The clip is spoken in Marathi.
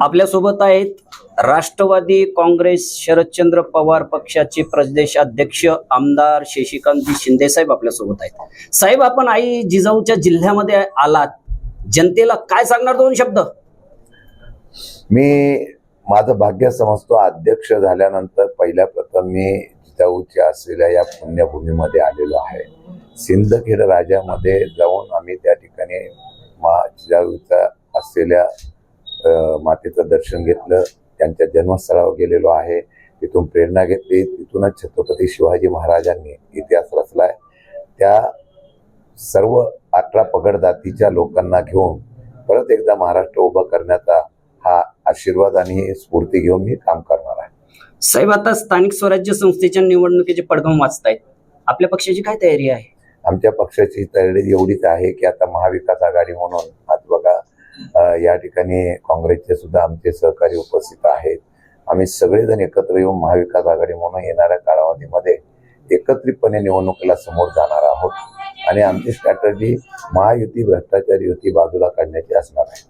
आपल्यासोबत आहेत राष्ट्रवादी काँग्रेस शरदचंद्र पवार पक्षाचे प्रदेश अध्यक्ष आमदार शशिकांत शिंदे साहेब आपल्यासोबत आहेत. साहेब आपण आई जिजाऊच्या जिल्ह्यामध्ये आलात. जनतेला काय सांगणार दोन शब्द? मी माझं भाग्य समजतो अध्यक्ष झाल्यानंतर पहिल्या प्रथम मी जिजाऊच्या असलेल्या या पुण्यभूमीमध्ये आलेलो आहे. सिंदखेड राजामध्ये जाऊन आम्ही त्या ठिकाणी मा जिजाऊचा असलेल्या मातेचं दर्शन घेतलं. त्यांच्या जन्मस्थळावर गेलेलो आहे. तिथून प्रेरणा घेतली. तिथूनच छत्रपती शिवाजी महाराजांनी इतिहास रचलाय. त्या सर्व अठरा पगड जातीच्या लोकांना घेऊन परत एकदा महाराष्ट्र उभं करण्याचा हा आशीर्वाद आणि स्फूर्ती घेऊन मी काम करणार आहे. साहेब आता स्थानिक स्वराज्य संस्थेच्या निवडणुकीचे पडगम वाचतायत आपल्या पक्षाची काय तयारी आहे? आमच्या पक्षाची तयारी एवढीच आहे की आता महाविकास आघाडी म्हणून या ठिकाणी काँग्रेसचे सुद्धा आमचे सहकारी उपस्थित आहेत. आम्ही सगळेजण एकत्र येऊन महाविकास आघाडी म्हणून येणाऱ्या कालावधीमध्ये एकत्रितपणे निवडणुकीला समोर जाणार आहोत. आणि आमची स्ट्रॅटर्जी महायुती भ्रष्टाचारी युती बाजूला काढण्याची असणार आहे.